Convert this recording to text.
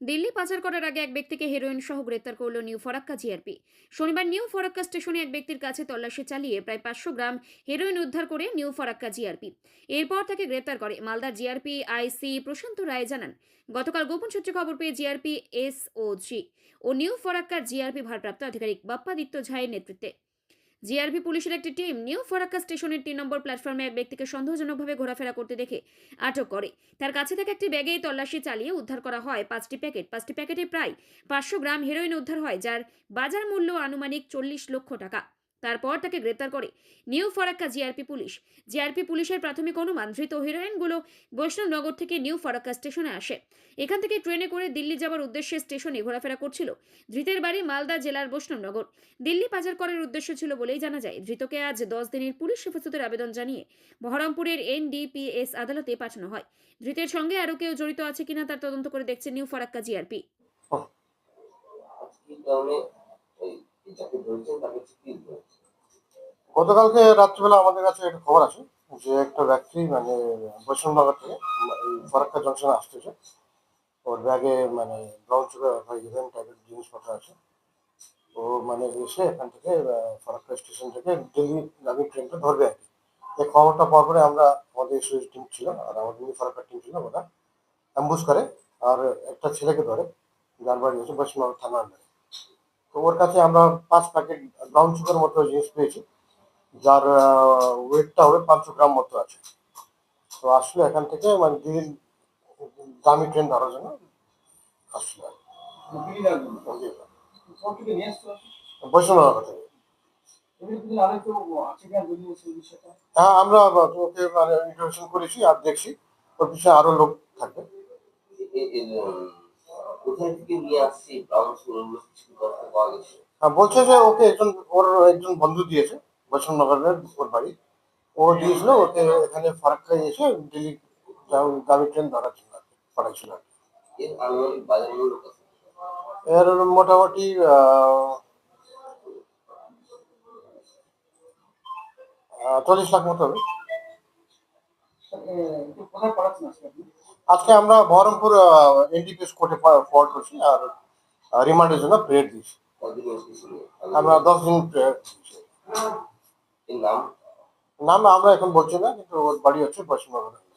দিল্লি পাচার করার আগে এক ব্যক্তিকে হেরোইন সহ গ্রেপ্তার করল নিউ ফরাক্কা জিআরপি। শনিবার নিউ ফরাক্কা স্টেশনে এক ব্যক্তির কাছে তল্লাশি চালিয়ে প্রায় পাঁচশো গ্রাম হেরোইন উদ্ধার করে নিউ ফরাক্কা জিআরপি। এরপর তাকে গ্রেপ্তার করে মালদা জিআরপি আইসি প্রশান্ত রায় জানান, গতকাল গোপন সূত্রে খবর পেয়ে GRP S O G O new ফরাক্কার GRP ভারপ্রাপ্ত আধিকারিক বাপ্পাদিত্য ঝায়ের নেতৃত্বে। জিআরপি পুলিশের একটি টিম নিউ ফরাক্কা স্টেশনের তিন নম্বর প্ল্যাটফর্মে এক ব্যক্তিকে সন্দেহজনকভাবে ঘোরাফেরা করতে দেখে আটক করে। তার কাছে থেকে একটি ব্যাগে তল্লাশি চালিয়ে উদ্ধার করা হয় পাঁচটি প্যাকেট। পাঁচটি প্যাকেটে প্রায় পাঁচশো গ্রাম হেরোইন উদ্ধার হয়, যার বাজার মূল্য আনুমানিক চল্লিশ লক্ষ টাকা। তারপর তাকে গ্রেপ্তার করে new Farakka GRP police. GRP পুলিশের প্রাথমিক অনুমান, ধৃত হিরোইনগুলো বৈষ্ণবনগর থেকে নিউ ফরাক্কা স্টেশনে আসে। এখান থেকে ট্রেনে করে দিল্লি যাওয়ার উদ্দেশ্যে স্টেশনে ঘোরাফেরা করছিল ধৃতের বাড়ি মালদা জেলার বৈষ্ণবনগর। দিল্লি পাচার করার উদ্দেশ্য ছিল বলেই জানা যায়, ধৃতকে আজ দশ দিনের পুলিশ হেফাজতের আবেদন জানিয়ে বহরমপুরের এনডিপিএস আদালতে পাঠানো হয়। ধৃতের সঙ্গে আরও কেউ জড়িত আছে কিনা তার তদন্ত করে দেখছে নিউ ফরাক্কা জিআরপি। গতকালকে রাত্রিবেলা আমাদের কাছে একটা খবর আছে যে একটা ব্যক্তি মানে বৈষ্ণবনগর থেকে ফরাক্কা জংশনে আসতেছে ওর ব্যাগে মানে ব্রাউন সুগার টাইপের জিনিসপত্র আছে। ও মানে এসে এখান থেকে ফরাক্কা স্টেশন থেকে দিল্লি গামী ট্রেনটা ধরবে আর কি। এই খবরটা পাওয়ার পরে আমরা, আমাদের এসওএস টিম ছিল, আর আমাদের ফরাক্কা টিম ছিল, ওরা অ্যাম্বুস করে, আর একটা ছেলেকে ধরে, যার বাড়ি হচ্ছে বৈষ্ণব থানার তো ওর কাছে আমরা পাঁচ প্যাকেট ব্রাউন সুগার মতো জিনিস পেয়েছি, যার ওয়েটটা হবে পাঁচশো গ্রাম মতো আছে। তো আসলে এখান থেকে মানে দিন দামি ট্রেন ধরার জন্য আসলে। বৈষ্ণবনগর থেকে। হ্যাঁ আমরা ওকে মানে ইন্টারভিউশন করেছি আর দেখছি, ওর পিছনে আরও লোক থাকবে। কোথায় থেকে নিয়ে আসছি? ব্রাউন তথ্য পাওয়া গেছে বলছে যে ওকে একজন ওর একজন বন্ধু দিয়েছে বৈষ্ণবনগরের ওর বাড়ি। ও দিয়েছিল ওকে এখানে ফারাক্কায় এসে দিল্লি দামি ট্রেন ধরার জন্য কি। এর মোটামুটি চল্লিশ লাখ মতো হবে। আজকে আমরা বহরমপুর এনডিপিএস কোর্টে ফরওয়ার্ড করছি আর রিমান্ডের জন্য প্রেয়ার দিয়েছি। আমরা দশ দিন প্রেয়ার দিয়েছি। নাম? নাম আমরা এখন বলছি না কিন্তু ওর বাড়ি হচ্ছে পশ্চিমবঙ্গের